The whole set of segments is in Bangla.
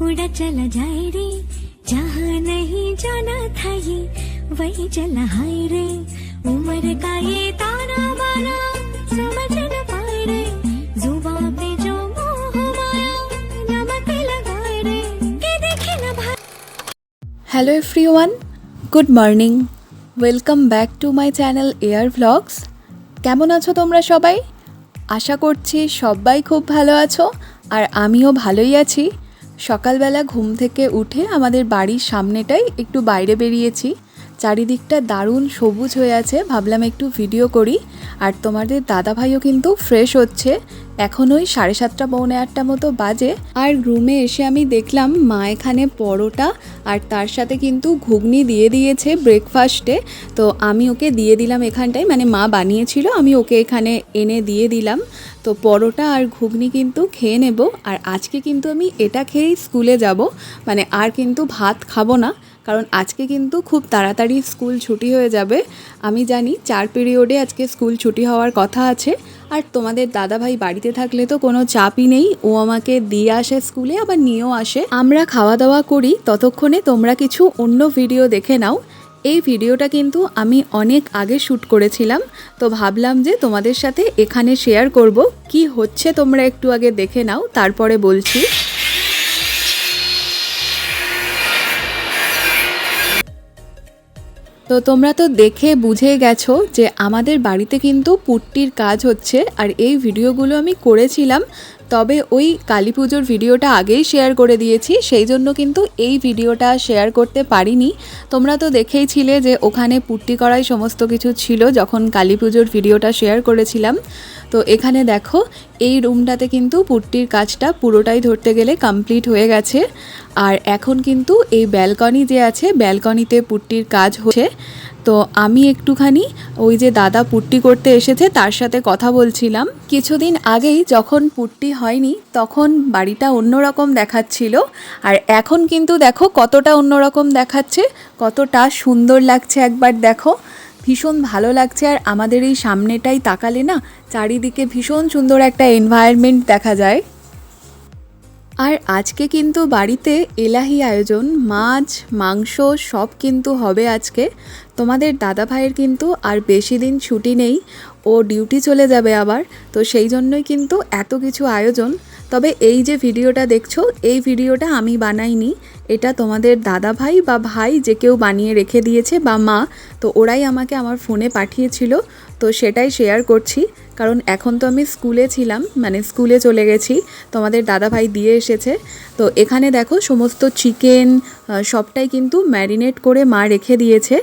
तो पंख लेके उड़ा चला जाए रे जहाँ नहीं जाना था ये वही चला हाय रे उम्र का ये ताना बाना समझ न पाए रे जुबा पे जो मोह माया नमक लगाए रे के देखे न भाई hello everyone good morning welcome back to my channel air vlogs কেমন আছো তোমরা সবাই আশা করছি সবাই খুব ভালো আছো আর আমিও ভালোই আছি সকালবেলা ঘুম থেকে উঠে আমাদের বাড়ির সামনেটাই একটু বাইরে বেরিয়েছি। চারিদিকটা দারুণ সবুজ হয়ে আছে। ভাবলাম একটু ভিডিও করি। আর তোমাদের দাদা ভাইও কিন্তু ফ্রেশ হচ্ছে। এখন ওই সাড়ে সাতটা, পৌনে আটটা মতো বাজে। আর রুমে এসে আমি দেখলাম মা এখানে পরোটা আর তার সাথে কিন্তু ঘুগনি দিয়ে দিয়েছে ব্রেকফাস্টে তো আমি ওকে দিয়ে দিলাম এখানটায়। মানে মা বানিয়েছিল, আমি ওকে এখানে এনে দিয়ে দিলাম। তো পরোটা আর ঘুগনি কিন্তু খেয়ে নেব। আর আজকে কিন্তু আমি এটা খেয়েই স্কুলে যাব। মানে আর কিন্তু ভাত খাব না। কারণ আজকে কিন্তু খুব তাড়াতাড়ি স্কুল ছুটি হয়ে যাবে। আমি জানি চার পিরিয়ডে আজকে স্কুল ছুটি হওয়ার কথা আছে। আর তোমাদের দাদাভাই বাড়িতে থাকলে তো কোনো চাপই নেই। ও আমাকে দিয়ে আসে স্কুলে, আবার নিয়েও আসে। আমরা খাওয়া দাওয়া করি, ততক্ষণে তোমরা কিছু অন্য ভিডিও দেখে নাও। এই ভিডিওটা কিন্তু আমি অনেক আগে শ্যুট করেছিলাম। তো ভাবলাম যে তোমাদের সাথে এখানে শেয়ার করব। কি হচ্ছে তোমরা একটু আগে দেখে নাও, তারপরে বলছি। তো তোমরা তো দেখে বুঝে গেছো যে আমাদের বাড়িতে কিন্তু পুট্টির কাজ হচ্ছে, আর এই ভিডিওগুলো আমি করেছিলাম। তবে ওই কালী পুজোর ভিডিওটা আগেই শেয়ার করে দিয়েছি, সেই জন্য কিন্তু এই ভিডিওটা শেয়ার করতে পারিনি। তোমরা তো দেখেইছিলে যে ওখানে পুট্টি করাই সমস্ত কিছু ছিল যখন কালী পুজোর ভিডিওটা শেয়ার করেছিলাম। তো এখানে দেখো, এই রুমটাতে কিন্তু পুট্টির কাজটা পুরোটাই ধরতে গেলে কমপ্লিট হয়ে গেছে। আর এখন কিন্তু এই ব্যালকনি যে আছে ব্যালকনিতে পুট্টির কাজ হচ্ছে। তো আমি একটুখানি ওই যে দাদা পুট্টি করতে এসেছে, তার সাথে কথা বলছিলাম। কিছুদিন আগেই যখন পুট্টি হয়নি, তখন বাড়িটা অন্যরকম দেখাচ্ছিল। আর এখন কিন্তু দেখো কতটা অন্যরকম দেখাচ্ছে, কতটা সুন্দর লাগছে একবার দেখো। ভীষণ ভালো লাগছে, আর আমাদের এই সামনেটাই তাকালে না, চারিদিকে ভীষণ সুন্দর একটা এনভায়রনমেন্ট দেখা যায়। আর আজকে কিন্তু বাড়িতে এলাহি আয়োজন, মাছ, মাংস সব কিন্তু হবে আজকে। তোমাদের দাদা ভাইয়ের কিন্তু আর বেশি দিন ছুটি নেই, ও ডিউটি চলে যাবে আবার, তো সেই জন্যই কিন্তু এত কিছু আয়োজন। তবে এই যে ভিডিওটা দেখছ, এই ভিডিওটা আমি বানাইনি। এটা তোমাদের দাদা ভাই বা ভাই যে কেউ বানিয়ে রেখে দিয়েছে বা মা, তো ওরাই আমাকে আমার ফোনে পাঠিয়েছিল। তো সেটাই শেয়ার করছি। কারণ এখন তো আমি স্কুলে ছিলাম মানে স্কুলে চলে গেছি তোমাদের দাদা ভাই দিয়ে এসেছে। তো এখানে দেখো সমস্ত চিকেন সবটাই কিন্তু ম্যারিনেট করে মা রেখে দিয়েছে।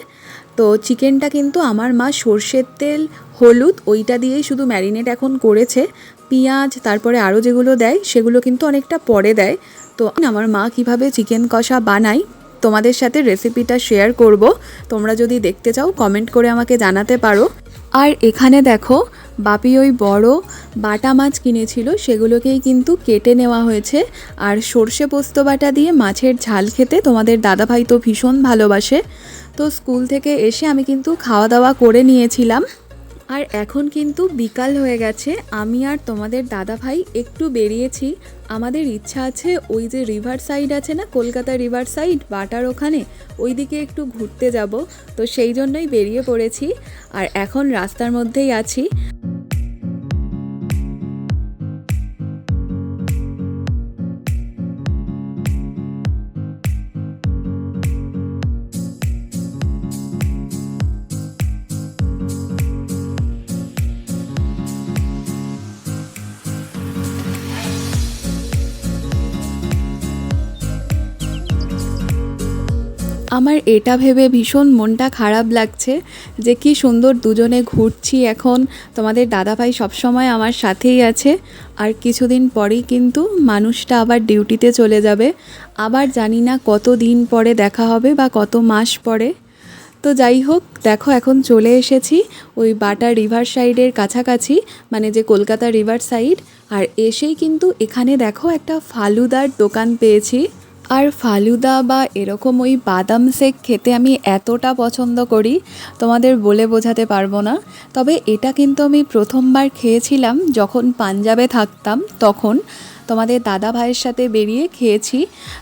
তো চিকেনটা কিন্তু আমার মা সর্ষের তেল, হলুদ, ওইটা দিয়েই শুধু ম্যারিনেট এখন করেছে। পেঁয়াজ, তারপরে আরও যেগুলো দেয়, সেগুলো কিন্তু অনেকটা পরে দেয়। তো আমার মা কীভাবে চিকেন কষা বানায়, তোমাদের সাথে রেসিপিটা শেয়ার করব। তোমরা যদি দেখতে চাও কমেন্ট করে আমাকে জানাতে পারো। আর এখানে দেখো, বাপি ওই বড় বাটা মাছ কিনেছিল, সেগুলোকেই কিন্তু কেটে নেওয়া হয়েছে। আর সর্ষে পোস্ত বাটা দিয়ে মাছের ঝাল খেতে তোমাদের দাদাভাই তো ভীষণ ভালোবাসে। তো স্কুল থেকে এসে আমি কিন্তু খাওয়া দাওয়া করে নিয়েছিলাম। আর এখন কিন্তু বিকাল হয়ে গেছে। আমি আর তোমাদের দাদা ভাই একটু বেরিয়েছি। আমাদের ইচ্ছা আছে ওই যে রিভার সাইড আছে না, কলকাতা রিভার সাইড বাটার ওখানে ওই দিকে একটু ঘুরতে যাব। তো সেই জন্যই বেরিয়ে পড়েছি। আর এখন রাস্তার মধ্যেই আছি। আমার এটা ভেবে ভীষণ মনটা খারাপ লাগছে যে কি সুন্দর দুজনে ঘুরছি এখন। তোমাদের দাদাভাই সবসময় আমার সাথেই আছে। আর কিছুদিন পরেই কিন্তু মানুষটা আবার ডিউটিতে চলে যাবে। আবার জানি না কত দিন পরে দেখা হবে বা কত মাস পরে। তো যাই হোক, দেখো এখন চলে এসেছি ওই বাটা রিভার সাইডের কাছাকাছি মানে যে কলকাতা রিভার সাইড। আর এসেই কিন্তু এখানে দেখো একটা ফালুদার দোকান পেয়েছি। আর ফালুদা বা এরকম ওই বাদাম শেক খেতে আমি এতটা পছন্দ করি, তোমাদের বলে বোঝাতে পারব না। তবে এটা কিন্তু আমি প্রথমবার খেয়েছিলাম, যখন পাঞ্জাবে থাকতাম, তখন। তোমাদের দাদা ভাইয়ের সাথে বেরিয়ে খেয়েছি।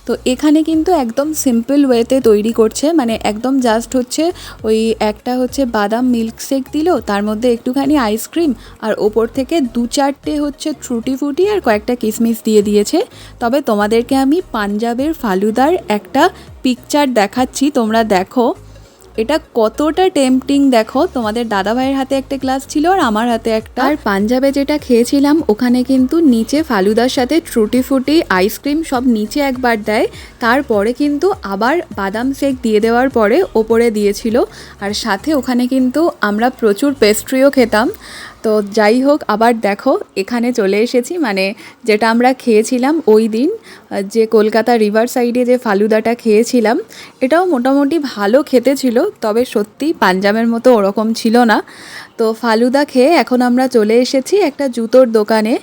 তো এখানে কিন্তু একদম সিম্পল ওয়েতে তৈরি করছে মানে একদম জাস্ট হচ্ছে ওই একটা হচ্ছে বাদাম মিল্ক শেক দিল, তার মধ্যে একটুখানি আইসক্রিম আর ওপর থেকে দু চারটে হচ্ছে ত্রুটি ফুটি আর কয়েকটা কিশমিশ দিয়ে দিয়েছে। তবে তোমাদেরকে আমি পাঞ্জাবের ফালুদার একটা পিকচার দেখাচ্ছি, তোমরা দেখো। এটা কতটা টেম্পটিং দেখো? তোমাদের দাদাভাইয়ের হাতে একটা গ্লাস ছিল আর আমার হাতে একটা। আর পাঞ্জাবে যেটা খেয়েছিলাম, ওখানে কিন্তু নিচে ফালুদার সাথে ট্রুটি ফুটি আইসক্রিম সব নিচে একবার দেয়। তারপরে কিন্তু আবার বাদাম শেক দিয়ে দেওয়ার পরে ওপরে দিয়েছিল। আর সাথে ওখানে কিন্তু আমরা প্রচুর পেস্ট্রিও খেতাম। তো যাই হোক, আবার দেখো, এখানে চলে এসেছি। মানে যেটা আমরা খেয়েছিলাম ওই দিন, যে কলকাতা রিভার সাইডে যে ফালুদাটা খেয়েছিলাম, এটাও মোটামুটি ভালো খেতে ছিল, তবে সত্যি পাঞ্জাবের মতো ওরকম ছিল না। তো ফালুদা খেয়ে এখন আমরা চলে এসেছি একটা জুতোর দোকানে।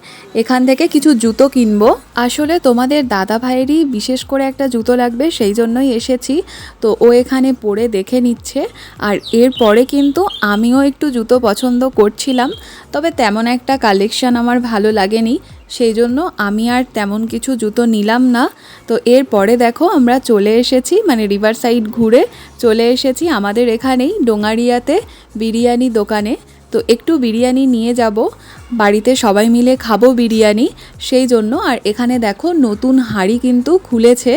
এখান থেকে কিছু জুতো কিনবো। আসলে তোমাদের দাদা ভাইয়েরই বিশেষ করে একটা জুতো লাগবে, সেই জন্যই এসেছি। তো ও এখানে পরে দেখে নিচ্ছে। আর এর পরে কিন্তু আমিও একটু জুতো পছন্দ করছিলাম, তবে তেমন একটা কালেকশন আমার ভালো লাগেনি। সেই জন্য আমি আর তেমন কিছু জুতো নিলাম না। তো এরপরে দেখো আমরা চলে এসেছি মানে রিভার সাইড ঘুরে চলে এসেছি আমাদের এখানেই ডোঙারিয়াতে বিরিয়ানি দোকানে। তো একটু বিরিয়ানি নিয়ে যাব, বাড়িতে সবাই মিলে খাব বিরিয়ানি সেই জন্য আর এখানে দেখো নতুন হাঁড়ি কিন্তু খুলেছে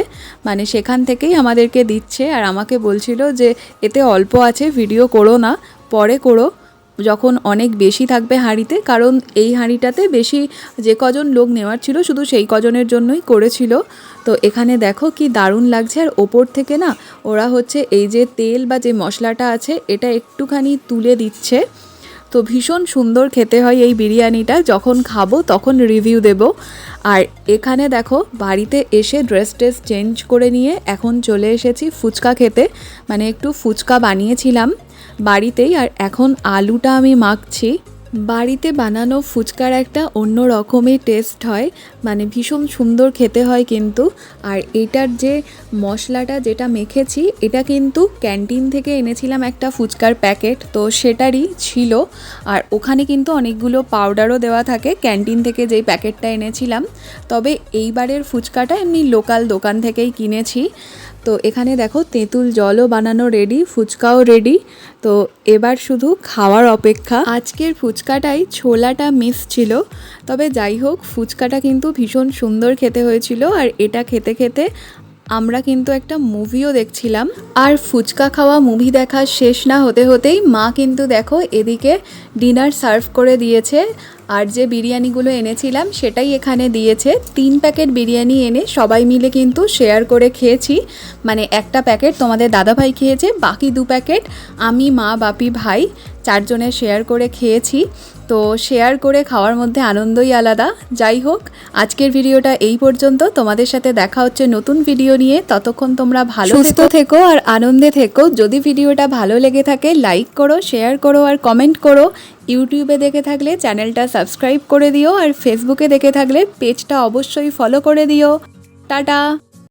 মানে সেখান থেকেই আমাদেরকে দিচ্ছে। আর আমাকে বলছিল যে, এতে অল্প আছে ভিডিও করো না, পরে করো। যখন অনেক বেশি থাকবে হাঁড়িতে, কারণ এই হাঁড়িটাতে বেশি যে কজন লোক নেওয়ার ছিল শুধু সেই কজনের জন্যই করেছিল। তো এখানে দেখো কি দারুণ লাগছে। আর ওপর থেকে না, ওরা হচ্ছে এই যে তেল বা যে মশলাটা আছে, এটা একটুখানি তুলে দিচ্ছে। তো ভীষণ সুন্দর খেতে হয় এই বিরিয়ানিটা। যখন খাব তখন রিভিউ দেব। আর এখানে দেখো, বাড়িতে এসে ড্রেস ট্রেস চেঞ্জ করে নিয়ে এখন চলে এসেছি ফুচকা খেতে। মানে একটু ফুচকা বানিয়েছিলাম। বাড়িতেই আর এখন আলুটা আমি মাখছি। বাড়িতে বানানো ফুচকার একটা অন্য রকমের টেস্ট হয়। মানে ভীষণ সুন্দর খেতে হয় কিন্তু। আর এটার যে মশলাটা যেটা মেখেছি, এটা কিন্তু ক্যান্টিন থেকে এনেছিলাম একটা ফুচকার প্যাকেট তো সেটারই ছিল। আর ওখানে কিন্তু অনেকগুলো পাউডারও দেওয়া থাকে ক্যান্টিন থেকে যেই প্যাকেটটা এনেছিলাম। তবে এইবারের ফুচকাটা এমনি লোকাল দোকান থেকেই কিনেছি। তো এখানে দেখো তেঁতুল জলও বানানো রেডি ফুচকাও রেডি তো এবার শুধু খাওয়ার অপেক্ষা। আজকের ফুচকাটাই ছোলাটা মিস ছিল। তবে যাই হোক, ফুচকাটা কিন্তু ভীষণ সুন্দর খেতে হয়েছিল আর এটা খেতে খেতে আমরা কিন্তু একটা মুভিও দেখছিলাম। আর ফুচকা খাওয়া মুভি দেখা শেষ না হতে হতেই মা কিন্তু দেখো এদিকে ডিনার সার্ভ করে দিয়েছে। আর যে বিরিয়ানিগুলো এনেছিলাম সেটাই এখানে দিয়েছে। তিন প্যাকেট বিরিয়ানি এনে সবাই মিলে কিন্তু শেয়ার করে খেয়েছি। মানে একটা প্যাকেট তোমাদের দাদাভাই খেয়েছে, বাকি দু প্যাকেট আমি, মা, বাপি, ভাই চারজনে শেয়ার করে খেয়েছি। তো শেয়ার করে খাওয়ার মধ্যে আনন্দই আলাদা। যাই হোক আজকের ভিডিওটা এই পর্যন্ত। তোমাদের সাথে দেখা হচ্ছে নতুন ভিডিও নিয়ে। ততক্ষণ তোমরা ভালো সুস্থ থেকো। আর আনন্দে থেকো। যদি ভিডিওটা ভালো লেগে থাকে লাইক করো শেয়ার করো আর কমেন্ট করো। ইউটিউবে দেখে থাকলে চ্যানেলটা সাবস্ক্রাইব করে দিও। আর ফেসবুকে দেখে থাকলে পেজটা অবশ্যই ফলো করে দিও। টাটা!